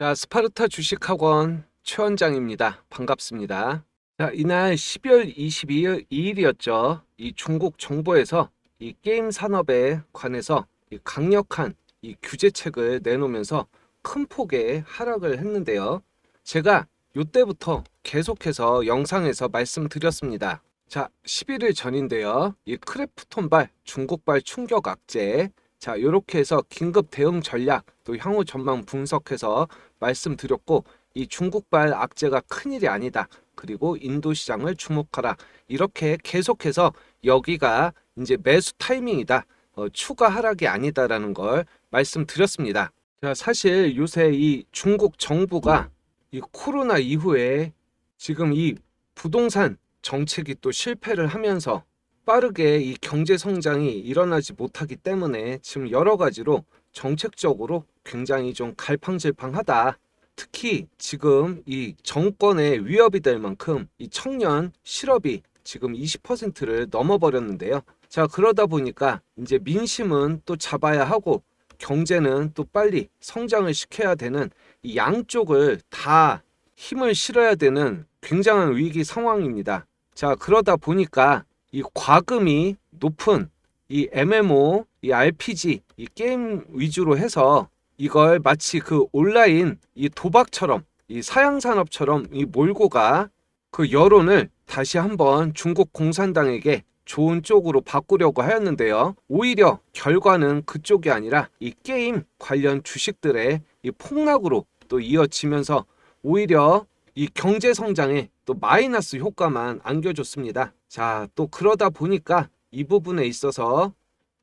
자, 스파르타 주식학원 최원장입니다. 반갑습니다. 자, 이날 12월 22일 2일이었죠. 이 중국 정부에서 이 게임 산업에 관해서 이 강력한 이 규제책을 내놓으면서 큰 폭의 하락을 했는데요. 제가 이때부터 계속해서 영상에서 말씀드렸습니다. 자, 11일 전인데요. 이 크래프톤발 중국발 충격 악재 자, 이렇게 해서 긴급 대응 전략 또 향후 전망 분석해서 말씀드렸고 이 중국발 악재가 큰일이 아니다. 그리고 인도 시장을 주목하라. 이렇게 계속해서 여기가 이제 매수 타이밍이다. 어, 추가 하락이 아니다라는 걸 말씀드렸습니다. 자, 사실 요새 이 중국 정부가 이 코로나 이후에 지금 이 부동산 정책이 또 실패를 하면서 빠르게 이 경제 성장이 일어나지 못하기 때문에 지금 여러 가지로 정책적으로 굉장히 좀 갈팡질팡하다. 특히 지금 이 정권의 위협이 될 만큼 이 청년 실업이 지금 20%를 넘어버렸는데요. 자, 그러다 보니까 이제 민심은 또 잡아야 하고 경제는 또 빨리 성장을 시켜야 되는 이 양쪽을 다 힘을 실어야 되는 굉장한 위기 상황입니다. 자, 그러다 보니까 이 과금이 높은 이 MMO, 이 RPG, 이 게임 위주로 해서 이걸 마치 그 온라인 이 도박처럼 이 사양 산업처럼 이 몰고 가 그 여론을 다시 한번 중국 공산당에게 좋은 쪽으로 바꾸려고 하였는데요. 오히려 결과는 그쪽이 아니라 이 게임 관련 주식들의 이 폭락으로 또 이어지면서 오히려 이 경제 성장에 또 마이너스 효과만 안겨줬습니다. 자, 또 그러다 보니까 이 부분에 있어서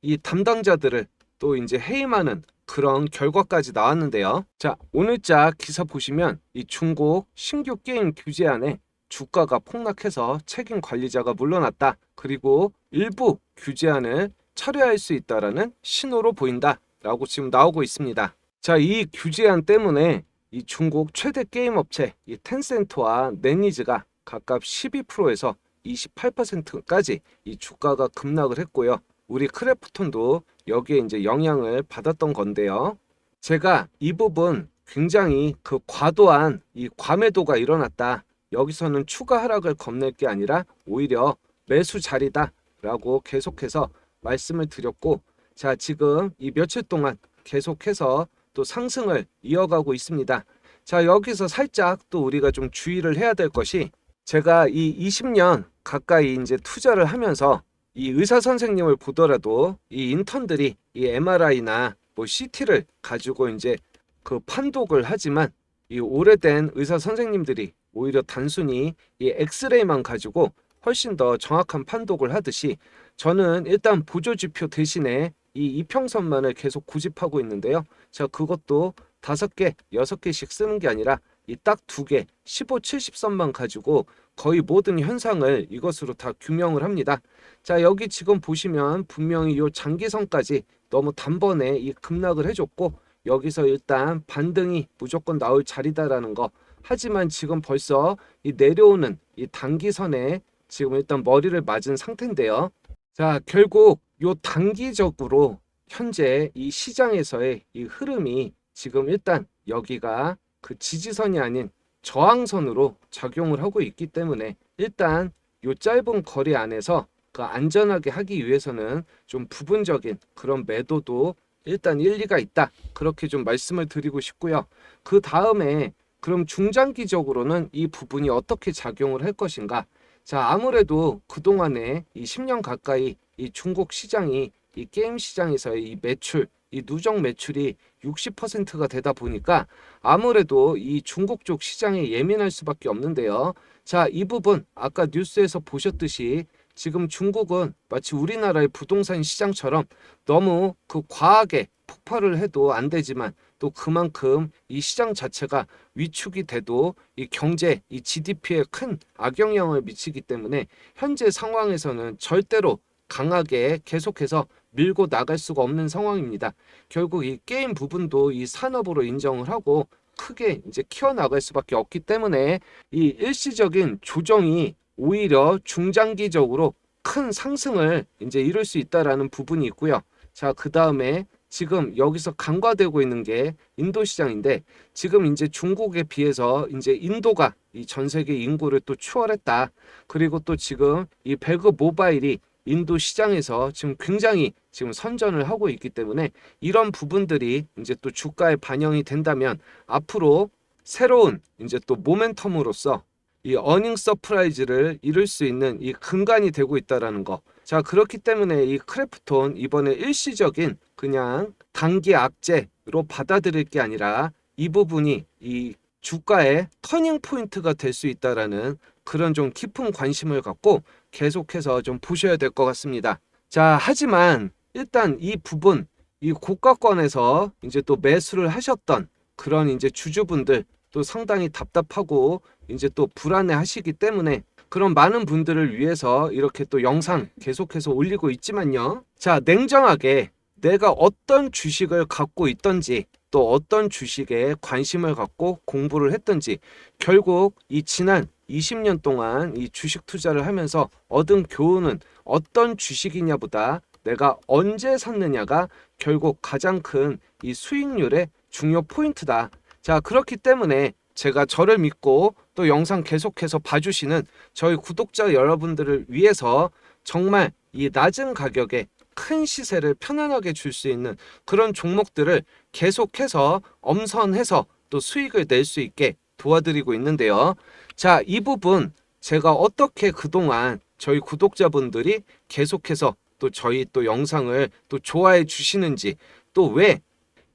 이 담당자들을 또 이제 해임하는 그런 결과까지 나왔는데요. 자, 오늘자 기사 보시면 이 중국 신규 게임 규제안에 주가가 폭락해서 책임 관리자가 물러났다. 그리고 일부 규제안을 철회할 수 있다라는 신호로 보인다 라고 지금 나오고 있습니다. 자, 이 규제안 때문에 이 중국 최대 게임 업체 이 텐센트와 넷니즈가 각각 12%에서 28%까지 이 주가가 급락을 했고요. 우리 크래프톤도 여기에 이제 영향을 받았던 건데요. 제가 이 부분 굉장히 그 과도한 이 과매도가 일어났다. 여기서는 추가 하락을 겁낼 게 아니라 오히려 매수 자리다 라고 계속해서 말씀을 드렸고 자 지금 이 며칠 동안 계속해서 또 상승을 이어가고 있습니다. 자 여기서 살짝 또 우리가 좀 주의를 해야 될 것이 제가 이 20년 가까이 이제 투자를 하면서 이 의사 선생님을 보더라도 이 인턴들이 이 MRI나 뭐 CT를 가지고 이제 그 판독을 하지만 이 오래된 의사 선생님들이 오히려 단순히 이 엑스레이만 가지고 훨씬 더 정확한 판독을 하듯이 저는 일단 보조 지표 대신에 이 이평선만을 계속 고집하고 있는데요. 자, 그것도 다섯 개, 여섯 개씩 쓰는 게 아니라 이 딱 두 개, 15, 70선만 가지고 거의 모든 현상을 이것으로 다 규명을 합니다. 자, 여기 지금 보시면 분명히 요 장기선까지 너무 단번에 이 급락을 해줬고 여기서 일단 반등이 무조건 나올 자리다라는 거. 하지만 지금 벌써 이 내려오는 이 단기선에 지금 일단 머리를 맞은 상태인데요. 자, 결국 요 단기적으로 현재 이 시장에서의 이 흐름이 지금 일단 여기가 그 지지선이 아닌 저항선으로 작용을 하고 있기 때문에 일단 요 짧은 거리 안에서 그 안전하게 하기 위해서는 좀 부분적인 그런 매도도 일단 일리가 있다. 그렇게 좀 말씀을 드리고 싶고요. 그 다음에 그럼 중장기적으로는 이 부분이 어떻게 작용을 할 것인가? 자, 아무래도 그동안에 이 10년 가까이 이 중국 시장이 이 게임 시장에서의 이 매출, 이 누적 매출이 60%가 되다 보니까 아무래도 이 중국 쪽 시장에 예민할 수밖에 없는데요. 자, 이 부분 아까 뉴스에서 보셨듯이 지금 중국은 마치 우리나라의 부동산 시장처럼 너무 그 과하게 폭발을 해도 안 되지만 또 그만큼 이 시장 자체가 위축이 돼도 이 경제, 이 GDP에 큰 악영향을 미치기 때문에 현재 상황에서는 절대로 강하게 계속해서 밀고 나갈 수가 없는 상황입니다. 결국 이 게임 부분도 이 산업으로 인정을 하고 크게 이제 키워나갈 수밖에 없기 때문에 이 일시적인 조정이 오히려 중장기적으로 큰 상승을 이제 이룰 수 있다라는 부분이 있고요. 자, 그 다음에 지금 여기서 간과되고 있는 게 인도 시장인데 지금 이제 중국에 비해서 이제 인도가 이 전 세계 인구를 또 추월했다. 그리고 또 지금 이 배그 모바일이 인도 시장에서 지금 굉장히 지금 선전을 하고 있기 때문에 이런 부분들이 이제 또 주가에 반영이 된다면 앞으로 새로운 이제 또 모멘텀으로서 이 어닝 서프라이즈를 이룰 수 있는 이 근간이 되고 있다라는 거. 자, 그렇기 때문에 이 크래프톤 이번에 일시적인 그냥 단기 악재로 받아들일 게 아니라 이 부분이 이 주가의 터닝 포인트가 될 수 있다라는 그런 좀 깊은 관심을 갖고 계속해서 좀 보셔야 될 것 같습니다. 자, 하지만 일단 이 부분 이 고가권에서 이제 또 매수를 하셨던 그런 이제 주주분들 또 상당히 답답하고 이제 또 불안해 하시기 때문에 그런 많은 분들을 위해서 이렇게 또 영상 계속해서 올리고 있지만요. 자, 냉정하게 내가 어떤 주식을 갖고 있던지 또 어떤 주식에 관심을 갖고 공부를 했던지 결국 이 지난 20년 동안 이 주식 투자를 하면서 얻은 교훈은 어떤 주식이냐보다 내가 언제 샀느냐가 결국 가장 큰 이 수익률의 중요 포인트다. 자, 그렇기 때문에 제가 저를 믿고 또 영상 계속해서 봐주시는 저희 구독자 여러분들을 위해서 정말 이 낮은 가격에 큰 시세를 편안하게 줄 수 있는 그런 종목들을 계속해서 엄선해서 또 수익을 낼 수 있게 도와드리고 있는데요. 자, 이 부분 제가 어떻게 그동안 저희 구독자분들이 계속해서 또 저희 또 영상을 또 좋아해 주시는지 또 왜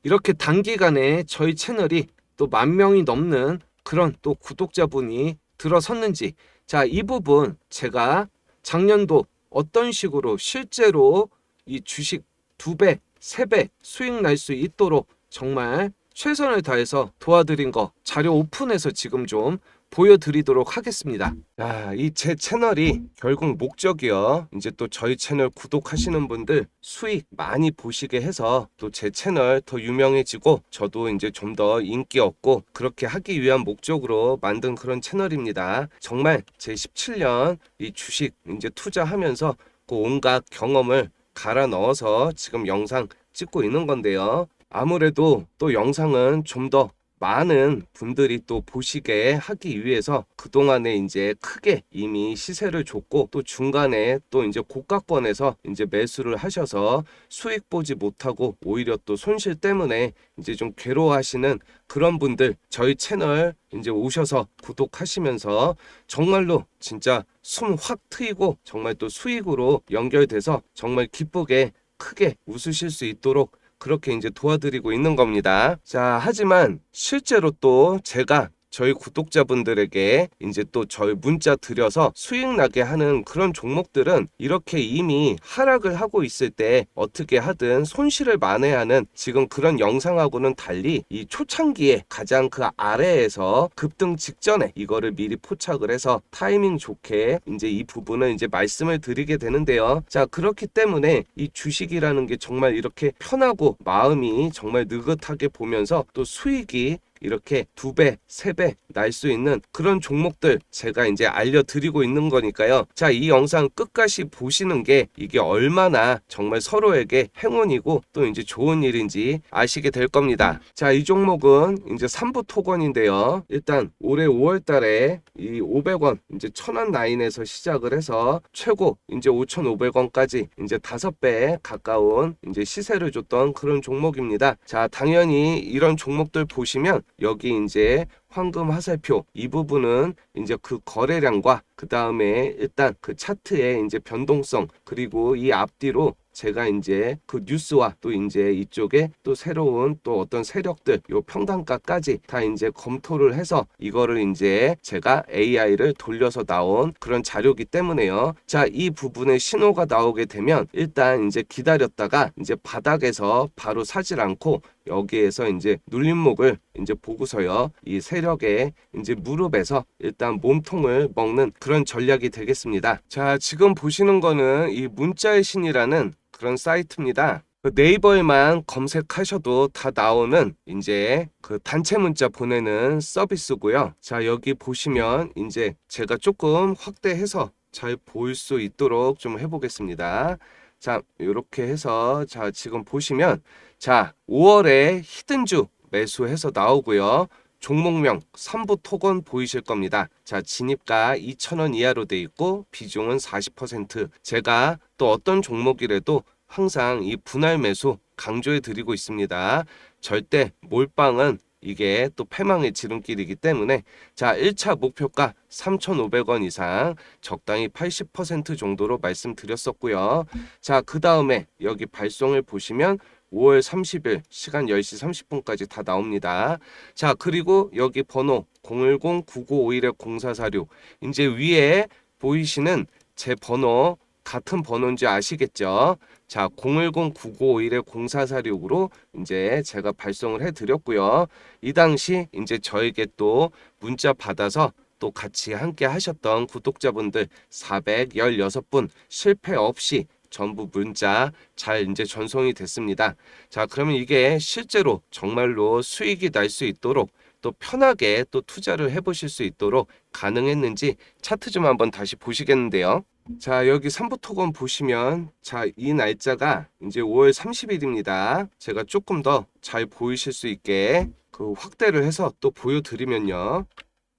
이렇게 단기간에 저희 채널이 또 만 명이 넘는 그런 또 구독자분이 들어섰는지 자, 이 부분 제가 작년도 어떤 식으로 실제로 이 주식 두 배, 세 배 수익 날 수 있도록 정말 최선을 다해서 도와드린 거 자료 오픈해서 지금 좀 보여드리도록 하겠습니다. 야, 이 제 채널이 결국 목적이요. 이제 또 저희 채널 구독하시는 분들 수익 많이 보시게 해서 또 제 채널 더 유명해지고 저도 이제 좀 더 인기 얻고 그렇게 하기 위한 목적으로 만든 그런 채널입니다. 정말 제 17년 이 주식 이제 투자하면서 그 온갖 경험을 갈아 넣어서 지금 영상 찍고 있는 건데요. 아무래도 또 영상은 좀 더 많은 분들이 또 보시게 하기 위해서 그동안에 이제 크게 이미 시세를 줬고 또 중간에 또 이제 고가권에서 이제 매수를 하셔서 수익 보지 못하고 오히려 또 손실 때문에 이제 좀 괴로워하시는 그런 분들 저희 채널 이제 오셔서 구독하시면서 정말로 진짜 숨 확 트이고 정말 또 수익으로 연결돼서 정말 기쁘게 크게 웃으실 수 있도록 그렇게 이제 도와드리고 있는 겁니다. 자, 하지만 실제로 또 제가 저희 구독자분들에게 이제 또 저희 문자 드려서 수익 나게 하는 그런 종목들은 이렇게 이미 하락을 하고 있을 때 어떻게 하든 손실을 만회하는 지금 그런 영상하고는 달리 이 초창기에 가장 그 아래에서 급등 직전에 이거를 미리 포착을 해서 타이밍 좋게 이제 이 부분을 이제 말씀을 드리게 되는데요. 자, 그렇기 때문에 이 주식이라는 게 정말 이렇게 편하고 마음이 정말 느긋하게 보면서 또 수익이 이렇게 두 배, 세 배 날 수 있는 그런 종목들 제가 이제 알려드리고 있는 거니까요. 자, 이 영상 끝까지 보시는 게 이게 얼마나 정말 서로에게 행운이고 또 이제 좋은 일인지 아시게 될 겁니다. 자, 이 종목은 이제 3부 토건인데요. 일단 올해 5월 달에 이 500원 이제 천원 라인에서 시작을 해서 최고 이제 5,500원까지 이제 다섯 배에 가까운 이제 시세를 줬던 그런 종목입니다. 자, 당연히 이런 종목들 보시면 여기 이제 황금 화살표 이 부분은 이제 그 거래량과 그 다음에 일단 그 차트의 이제 변동성 그리고 이 앞뒤로 제가 이제 그 뉴스와 또 이제 이쪽에 또 새로운 또 어떤 세력들 요 평단가까지 다 이제 검토를 해서 이거를 이제 제가 AI를 돌려서 나온 그런 자료기 때문에요. 자, 이 부분에 신호가 나오게 되면 일단 이제 기다렸다가 이제 바닥에서 바로 사질 않고 여기에서 이제 눌림목을 이제 보고서요. 이 세력의 이제 무릎에서 일단 몸통을 먹는 그런 전략이 되겠습니다. 자, 지금 보시는 거는 이 문자의 신이라는 그런 사이트입니다. 그 네이버에만 검색하셔도 다 나오는 이제 그 단체 문자 보내는 서비스고요. 자, 여기 보시면 이제 제가 조금 확대해서 잘 보일 수 있도록 좀 해보겠습니다. 자, 이렇게 해서 자, 지금 보시면 자, 5월에 히든주 매수해서 나오고요. 종목명 3부 토건 보이실 겁니다. 자, 진입가 2,000원 이하로 돼 있고 비중은 40%. 제가 또 어떤 종목이라도 항상 이 분할 매수 강조해 드리고 있습니다. 절대 몰빵은 이게 또 패망의 지름길이기 때문에 자, 1차 목표가 3,500원 이상 적당히 80% 정도로 말씀드렸었고요. 자, 그 다음에 여기 발송을 보시면 5월 30일 시간 10시 30분까지 다 나옵니다. 자, 그리고 여기 번호 010-9951-0446 이제 위에 보이시는 제 번호 같은 번호인지 아시겠죠? 자, 010-9951-0446으로 이제 제가 발송을 해 드렸고요. 이 당시 이제 저에게 또 문자 받아서 또 같이 함께 하셨던 구독자분들 416분 실패 없이 전부 문자 잘 이제 전송이 됐습니다. 자, 그러면 이게 실제로 정말로 수익이 날 수 있도록 또 편하게 또 투자를 해보실 수 있도록 가능했는지 차트 좀 한번 다시 보시겠는데요. 자, 여기 3부 토건 보시면 자, 이 날짜가 이제 5월 30일입니다. 제가 조금 더 잘 보이실 수 있게 그 확대를 해서 또 보여드리면요.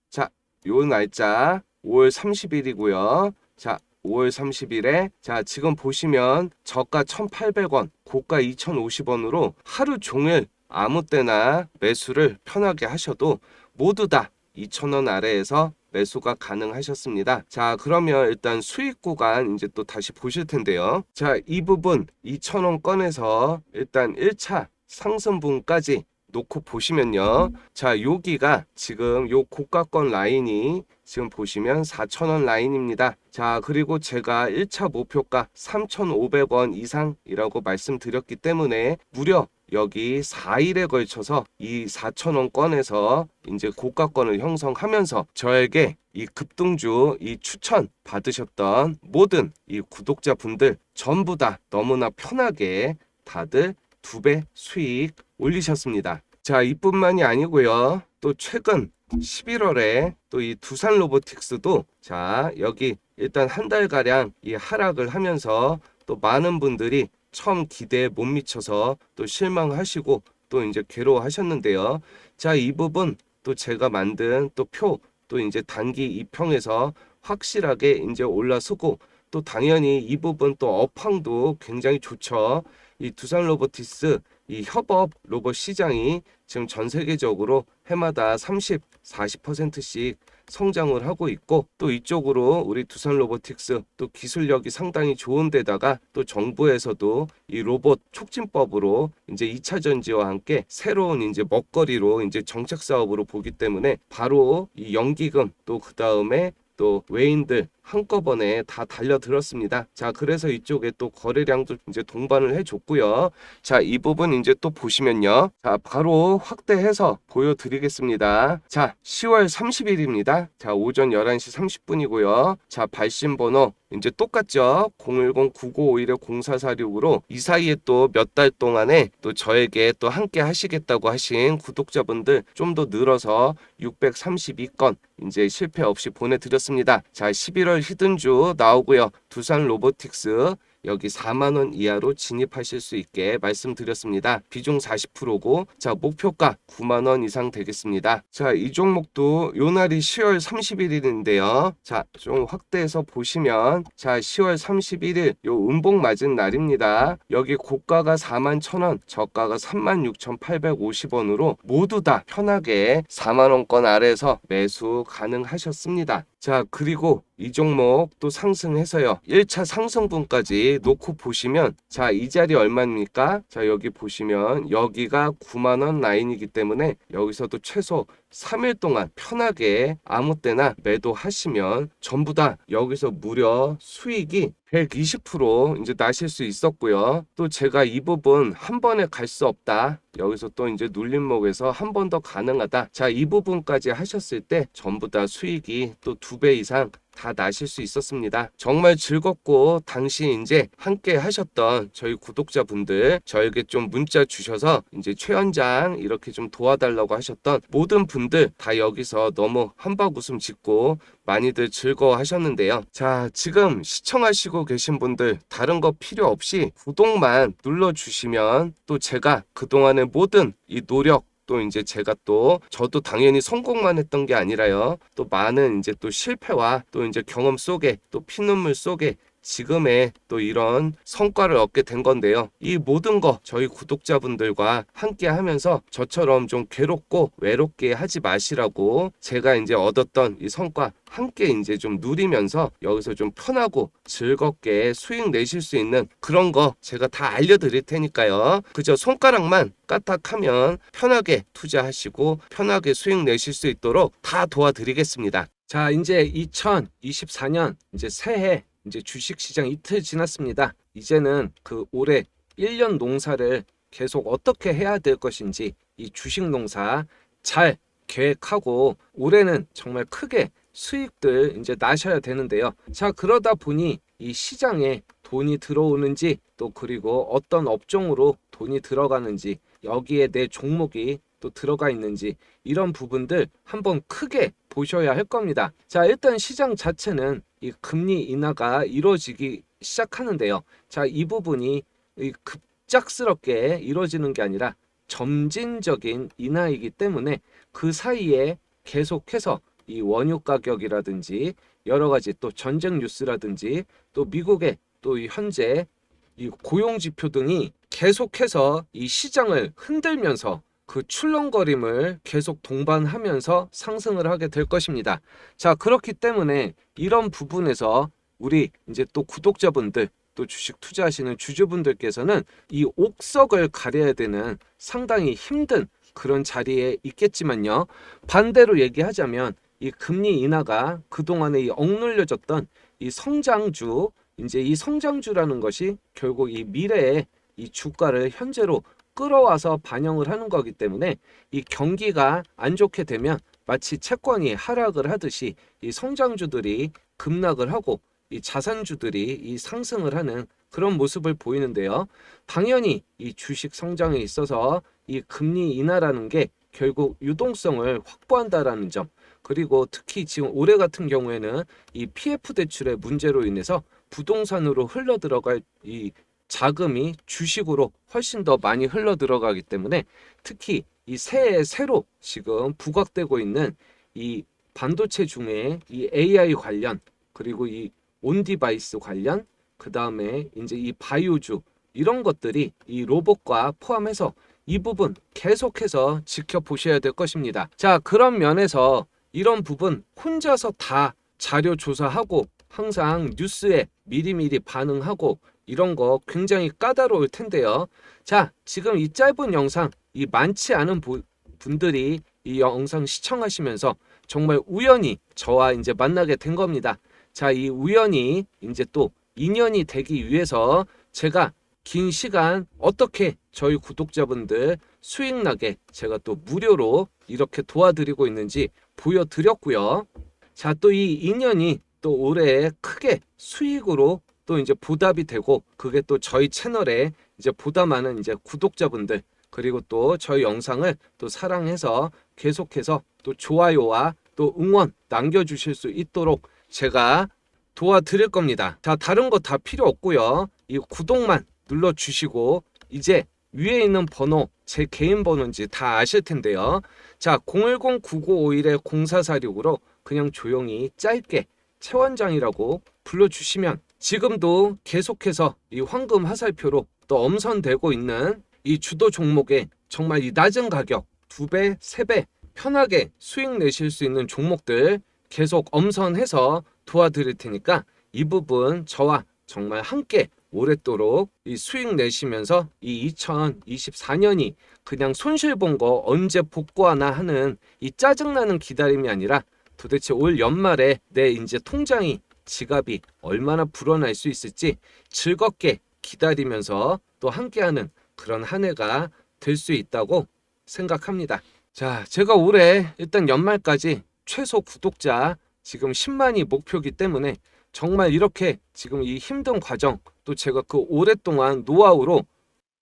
자, 요 날짜 5월 30일이고요. 자, 5월 30일에 자, 지금 보시면 저가 1,800원, 고가 2,050원으로 하루 종일 아무 때나 매수를 편하게 하셔도 모두 다 2,000원 아래에서 매수가 가능하셨습니다. 자, 그러면 일단 수익 구간 이제 또 다시 보실 텐데요. 자, 이 부분 2,000원 꺼내서 일단 1차 상승분까지 놓고 보시면요. 자, 여기가 지금 요 고가권 라인이 지금 보시면 4,000원 라인입니다. 자, 그리고 제가 1차 목표가 3,500원 이상이라고 말씀드렸기 때문에 무려 여기 4일에 걸쳐서 이 4,000원 꺼내서 이제 고가권을 형성하면서 저에게 이 급등주 이 추천 받으셨던 모든 이 구독자분들 전부 다 너무나 편하게 다들 두 배 수익 올리셨습니다. 자, 이뿐만이 아니고요. 또 최근 11월에 또 이 두산 로보틱스도 자, 여기 일단 한 달 가량 이 하락을 하면서 또 많은 분들이 처음 기대에 못 미쳐서 또 실망하시고 또 이제 괴로워하셨는데요. 자, 이 부분 또 제가 만든 또 표 또 이제 단기 2평에서 확실하게 이제 올라서고 또 당연히 이 부분 또 업황도 굉장히 좋죠. 이 두산 로보티스 이 협업 로봇 시장이 지금 전 세계적으로 해마다 30, 40%씩 성장을 하고 있고 또 이쪽으로 우리 두산 로보틱스 또 기술력이 상당히 좋은 데다가 또 정부에서도 이 로봇 촉진법으로 이제 2차 전지와 함께 새로운 이제 먹거리로 이제 정책 사업으로 보기 때문에 바로 이 연기금 또 그다음에 또 외인들 한꺼번에 다 달려들었습니다. 자, 그래서 이쪽에 또 거래량도 이제 동반을 해줬고요. 자, 이 부분 이제 또 보시면요. 자, 바로 확대해서 보여드리겠습니다. 자, 10월 30일입니다. 자, 오전 11시 30분이고요. 자, 발신 번호 이제 똑같죠. 010-9951-0446으로 이 사이에 또 몇 달 동안에 또 저에게 또 함께 하시겠다고 하신 구독자분들 좀 더 늘어서 632건 이제 실패 없이 보내드렸습니다. 자, 11월 히든주 나오고요. 두산 로보틱스 여기 4만 원 이하로 진입하실 수 있게 말씀드렸습니다. 비중 40%고 자 목표가 9만 원 이상 되겠습니다. 자 이 종목도 요 날이 10월 31일인데요. 자 좀 확대해서 보시면 자 10월 31일 요 음봉 맞은 날입니다. 여기 고가가 4만 1,000원, 저가가 3만 6,850원으로 모두 다 편하게 4만 원권 아래에서 매수 가능하셨습니다. 자, 그리고 이 종목 또 상승해서요. 1차 상승분까지 놓고 보시면 자, 이 자리 얼마입니까? 자, 여기 보시면 여기가 9만 원 라인이기 때문에 여기서도 최소 3일 동안 편하게 아무 때나 매도하시면 전부 다 여기서 무려 수익이 120% 이제 나실 수 있었고요. 또 제가 이 부분 한 번에 갈 수 없다. 여기서 또 이제 눌림목에서 한 번 더 가능하다. 자, 이 부분까지 하셨을 때 전부 다 수익이 또 두 배 이상 다 나실 수 있었습니다. 정말 즐겁고 당시 이제 함께 하셨던 저희 구독자분들 저에게 좀 문자 주셔서 이제 최연장 이렇게 좀 도와달라고 하셨던 모든 분들 다 여기서 너무 한박 웃음 짓고 많이들 즐거워 하셨는데요. 자, 지금 시청하시고 계신 분들 다른 거 필요 없이 구독만 눌러주시면 또 제가 그동안의 모든 이 노력 또 이제 제가 또 저도 당연히 성공만 했던 게 아니라요. 또 많은 이제 또 실패와 또 이제 경험 속에 또 피눈물 속에 지금의 또 이런 성과를 얻게 된 건데요. 이 모든 거 저희 구독자분들과 함께 하면서 저처럼 좀 괴롭고 외롭게 하지 마시라고 제가 이제 얻었던 이 성과 함께 이제 좀 누리면서 여기서 좀 편하고 즐겁게 수익 내실 수 있는 그런 거 제가 다 알려드릴 테니까요. 그저 손가락만 까딱하면 편하게 투자하시고 편하게 수익 내실 수 있도록 다 도와드리겠습니다. 자, 이제 2024년 이제 새해 이제 주식 시장 이틀 지났습니다. 이제는 그 올해 1년 농사를 계속 어떻게 해야 될 것인지 이 주식 농사 잘 계획하고 올해는 정말 크게 수익들 이제 나셔야 되는데요. 자, 그러다 보니 이 시장에 돈이 들어오는지 또 그리고 어떤 업종으로 돈이 들어가는지 여기에 내 종목이 또 들어가 있는지 이런 부분들 한번 크게 보셔야 할 겁니다. 자, 일단 시장 자체는 이 금리 인하가 이루어지기 시작하는데요. 자, 이 부분이 이 급작스럽게 이루어지는 게 아니라 점진적인 인하이기 때문에 그 사이에 계속해서 이 원유 가격이라든지 여러 가지 또 전쟁 뉴스라든지 또 미국의 또 이 현재 이 고용 지표 등이 계속해서 이 시장을 흔들면서 그 출렁거림을 계속 동반하면서 상승을 하게 될 것입니다. 자, 그렇기 때문에 이런 부분에서 우리 이제 또 구독자분들 또 주식 투자하시는 주주분들께서는 이 옥석을 가려야 되는 상당히 힘든 그런 자리에 있겠지만요. 반대로 얘기하자면 이 금리 인하가 그동안에 이 억눌려졌던 이 성장주 이제 이 성장주라는 것이 결국 이 미래의 이 주가를 현재로 끌어와서 반영을 하는 거기 때문에 이 경기가 안 좋게 되면 마치 채권이 하락을 하듯이 이 성장주들이 급락을 하고 이 자산주들이 이 상승을 하는 그런 모습을 보이는데요. 당연히 이 주식 성장에 있어서 이 금리 인하라는 게 결국 유동성을 확보한다라는 점 그리고 특히 지금 올해 같은 경우에는 이 PF 대출의 문제로 인해서 부동산으로 흘러 들어갈 이 자금이 주식으로 훨씬 더 많이 흘러 들어가기 때문에 특히 이 새해 새로 지금 부각되고 있는 이 반도체 중에 이 AI 관련 그리고 이 온디바이스 관련 그 다음에 이제 이 바이오주 이런 것들이 이 로봇과 포함해서 이 부분 계속해서 지켜보셔야 될 것입니다. 자 그런 면에서 이런 부분 혼자서 다 자료 조사하고 항상 뉴스에 미리미리 반응하고 이런 거 굉장히 까다로울 텐데요. 자, 지금 이 짧은 영상 이 많지 않은 보- 분들이 이 영상 시청하시면서 정말 우연히 저와 이제 만나게 된 겁니다. 자, 이 우연히 이제 또 인연이 되기 위해서 제가 긴 시간 어떻게 저희 구독자분들 수익 나게 제가 또 무료로 이렇게 도와드리고 있는지 보여드렸고요. 자, 또 이 인연이 또 올해 크게 수익으로 또 이제 보답이 되고 그게 또 저희 채널에 이제 보다 많은 이제 구독자분들 그리고 또 저희 영상을 또 사랑해서 계속해서 또 좋아요와 또 응원 남겨주실 수 있도록 제가 도와드릴 겁니다. 자, 다른 거 다 필요 없고요. 이 구독만 눌러주시고 이제 위에 있는 번호 제 개인 번호인지 다 아실 텐데요. 자, 010-9951-0446으로 그냥 조용히 짧게 최원장이라고 불러주시면 지금도 계속해서 이 황금 화살표로 또 엄선되고 있는 이 주도 종목에 정말 이 낮은 가격 두 배, 세 배 편하게 수익 내실 수 있는 종목들 계속 엄선해서 도와드릴 테니까 이 부분 저와 정말 함께 오랫도록 이 수익 내시면서 이 2024년이 그냥 손실 본 거 언제 복구하나 하는 이 짜증나는 기다림이 아니라 도대체 올 연말에 내 이제 통장이 지갑이 얼마나 불어날 수 있을지 즐겁게 기다리면서 또 함께하는 그런 한 해가 될 수 있다고 생각합니다. 자, 제가 올해 일단 연말까지 최소 구독자 지금 10만이 목표기 때문에 정말 이렇게 지금 이 힘든 과정 또 제가 그 오랫동안 노하우로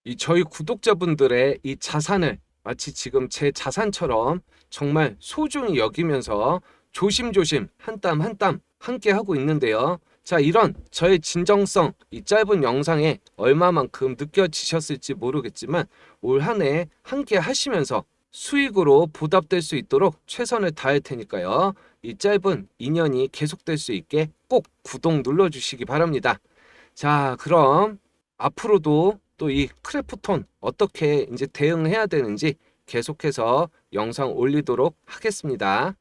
이 저희 구독자분들의 이 자산을 마치 지금 제 자산처럼 정말 소중히 여기면서 조심조심 한 땀 한땀 함께 하고 있는데요. 자, 이런 저의 진정성 이 짧은 영상에 얼마만큼 느껴지셨을지 모르겠지만 올 한 해 함께 하시면서 수익으로 보답될 수 있도록 최선을 다할 테니까요. 이 짧은 인연이 계속될 수 있게 꼭 구독 눌러주시기 바랍니다. 자, 그럼 앞으로도 또 이 크래프톤 어떻게 이제 대응해야 되는지 계속해서 영상 올리도록 하겠습니다.